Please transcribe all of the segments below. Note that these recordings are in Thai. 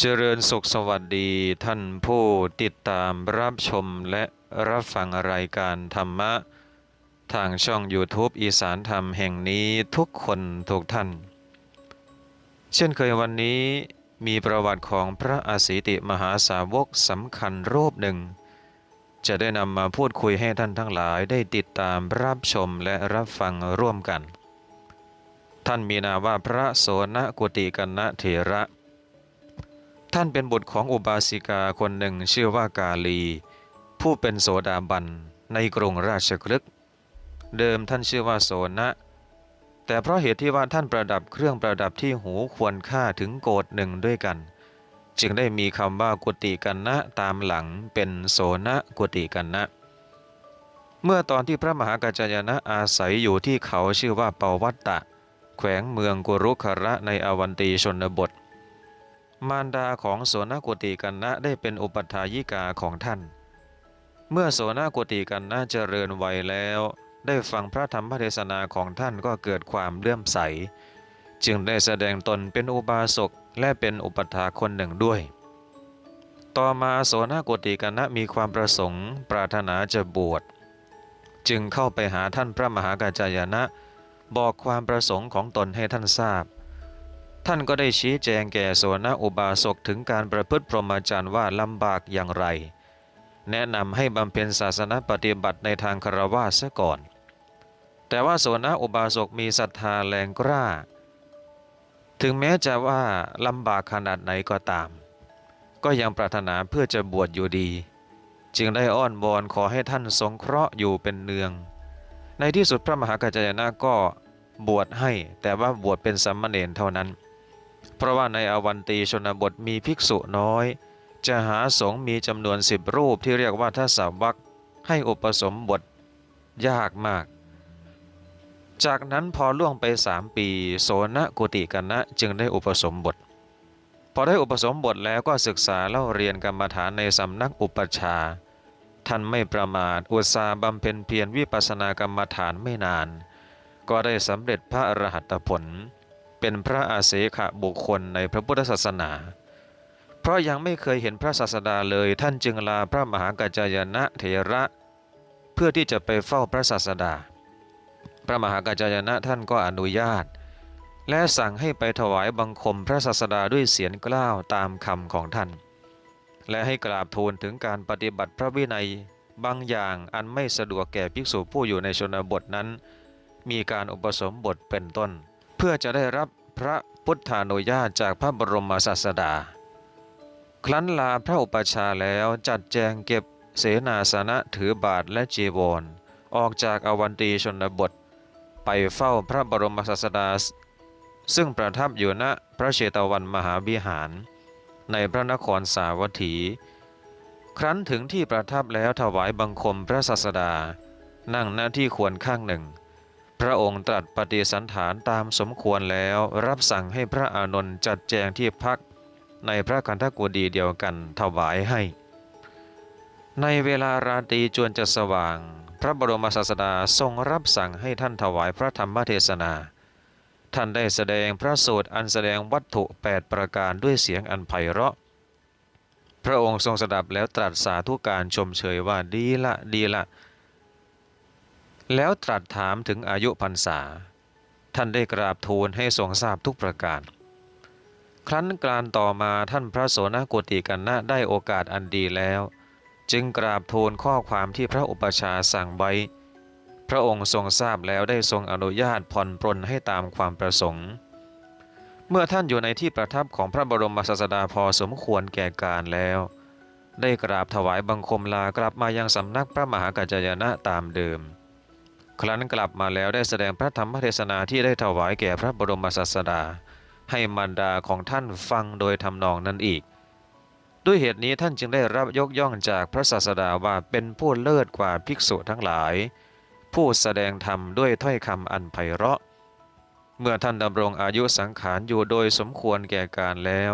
เจริญสุขสวัสดีท่านผู้ติดตามรับชมและรับฟังรายการธรรมะ ทางช่อง YouTube อีสานธรรมแห่งนี้ทุกคนทุกท่าน เช่นเคยวันนี้มีประวัติของพระอาศิติมหาสาวกสำคัญรูปหนึ่ง จะได้นำมาพูดคุยให้ท่านทั้งหลายได้ติดตามรับชมและรับฟังร่วมกัน ท่านมีนามว่าพระโสนกุติกันนะเถระ ท่านเป็นบุตรของอุบาสิกาคนหนึ่งชื่อว่ากาลี ผู้เป็นโสดาบันในกรุงราชคลึกเดิมท่านชื่อว่าโสนะ แต่เพราะเหตุที่ว่าท่านประดับเครื่องประดับที่หูควรค่าถึงโกดหนึ่งด้วยกัน จึงได้มีคำว่ากุติกันนะตามหลังเป็นโสนะกุติกันนะ เมื่อตอนที่พระมหากัจจายนะอาศัยอยู่ที่เขาชื่อว่าเปาวัตตะ แขวงเมืองกุรุขระในอวันตีชนบท มารดาของโสนกุติกันนะได้เป็นอุปถายิกาของท่าน เมื่อโสนกุติกันนะเจริญวัยแล้ว ได้ฟังพระธรรมเทศนาของท่านก็เกิดความเลื่อมใส จึงได้แสดงตนเป็นอุบาสกและเป็นอุปถาคนหนึ่งด้วย ต่อมาโสนกุติกันนะมีความประสงค์ ปรารถนาจะบวช จึงเข้าไปหาท่านพระมหากัจจายนะ บอกความประสงค์ของตนให้ท่านทราบ ท่านก็ได้ชี้แจงแก่โสนอุบาสกถึงการประพฤติพรหมจรรย์ว่าลำบากอย่างไร แนะนำให้บำเพ็ญศาสนปฏิบัติในทางคารวะซะก่อน แต่ว่าโสนอุบาสกมีศรัทธาแรงกล้า ถึงแม้จะว่าลำบากขนาดไหนก็ตาม ก็ยังปรารถนาเพื่อจะบวชอยู่ดี จึงได้อ้อนวอนขอให้ท่านสงเคราะห์อยู่เป็นเนือง ในที่สุดพระมหากัจจายนะก็บวชให้แต่ว่าบวชเป็นสัมมาเนรเท่านั้น เพราะว่าในอวันตีชนบทมีภิกษุน้อย จะหาสงฆ์มีจำนวนสิบรูปที่เรียกว่าทศวักให้อุปสมบทยากมาก จากนั้นพอล่วงไปสามปี โสนกุติกันนะจึงได้อุปสมบท พอได้อุปสมบทแล้วก็ศึกษาเล่าเรียนกรรมฐานในสำนักอุปชา ท่านไม่ประมาทอุตสาบำเพ็ญเพียรวิปัสสนากรรมฐานไม่นาน ก็ได้สำเร็จพระอรหัตผล เป็นพระอาเสขบุคคลในพระพุทธศาสนา เพราะยังไม่เคยเห็นพระศาสดาเลยท่านจึงลาพระมหากัจจายนะเถระ เพื่อที่จะไปเฝ้าพระศาสดา พระมหากัจจายนะท่านก็อนุญาต และสั่งให้ไปถวายบังคมพระศาสดาด้วยเสียงกล้าวตามคำของท่าน และให้กราบทูลถึงการปฏิบัติพระวินัยบางอย่างอันไม่สะดวกแก่ภิกษุผู้อยู่ในชนบทนั้น มีการอุปสมบทเป็นต้น เพื่อจะได้รับพระพุทธานุญาตจากพระบรมศาสดา ครั้นลาพระอุปชาแล้วจัดแจงเก็บเสนาสนะถือบาทและจีวรออกจากอวันตีชนบท ไปเฝ้าพระบรมศาสดา ซึ่งประทับอยู่ณพระเชตวันมหาวิหาร ในพระนครสาวัตถี ครั้นถึงที่ประทับแล้วถวายบังคมพระศาสดา นั่งหน้าที่ควรข้างหนึ่ง พระองค์ตรัสปฏิสันฐานตามสมควรแล้วรับสั่งให้พระอานนท์จัดแจงที่พักในพระคันธกุฎีเดียวกันถวายให้ ในเวลาราตรีจวนจะสว่าง พระบรมศาสดาทรงรับสั่งให้ท่านถวายพระธรรมเทศนา ท่านได้แสดงพระสูตรอันแสดงวัตถุ 8 ประการด้วยเสียงอันไพเราะ พระองค์ทรงสดับแล้วตรัสสาธุการชมเชยว่าดีละดีละ แล้วตรัสถามถึงอายุพรรษา ท่านได้กราบทูลให้ทรงทราบทุกประการ ครั้นกลานต่อมาท่านพระโสนกุติกันนะได้โอกาสอันดีแล้ว จึงกราบทูลข้อความที่พระอุปชาสั่งไว้ พระองค์ทรงทราบแล้วได้ทรงอนุญาตผ่อนปรนให้ตามความประสงค์ เมื่อท่านอยู่ในที่ประทับของพระบรมศาสดาพอสมควรแก่การแล้ว ได้กราบถวายบังคมลากลับมายังสำนักพระมหากัจจายนะตามเดิม ครั้นกลับมาแล้วได้แสดงพระธรรมเทศนาที่ได้ถวายแก่พระบรมศาสดา ให้มารดาของท่านฟังโดยทำนองนั้นอีก ด้วยเหตุนี้ท่านจึงได้รับยกย่องจากพระศาสดาว่าเป็นผู้เลิศกว่าภิกษุทั้งหลาย ผู้แสดงธรรมด้วยถ้อยคำอันไพเราะ เมื่อท่านดำรงอายุสังขารอยู่โดยสมควรแก่การแล้ว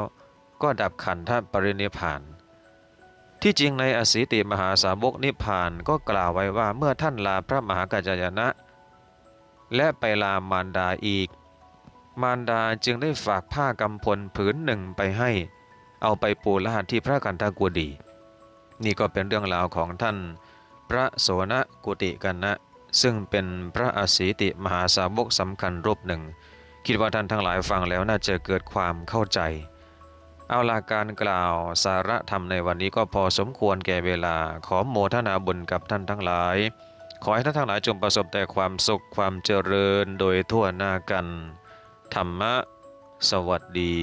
ก็ดับขันธปรินิพพาน ที่จริงในอสีติมหาสาวกนิพพานก็กล่าวไว้ว่าเมื่อท่านลาพระมหากัจจายนะ และไปลามารดาอีก มารดาจึงได้ฝากผ้ากำพลผืนหนึ่งไปให้ เอาไปปูลาดที่พระกันทกุดีนี่ก็เป็นเรื่องราวของท่าน พระโสนกุติกันนะ ซึ่งเป็นพระอาศีติมหาสาวกสำคัญรูปหนึ่ง คิดว่าท่านทั้งหลายฟังแล้วน่าจะเกิดความเข้าใจ เอาลาการกล่าวสาระธรรมในวันนี้ก็พอสมควรแก่เวลา ขอโมทนาบุญกับท่านทั้งหลาย ขอให้ท่านทั้งหลายจงประสบแต่ความสุขความเจริญโดยทั่วหน้ากัน ธรรมะ สวัสดี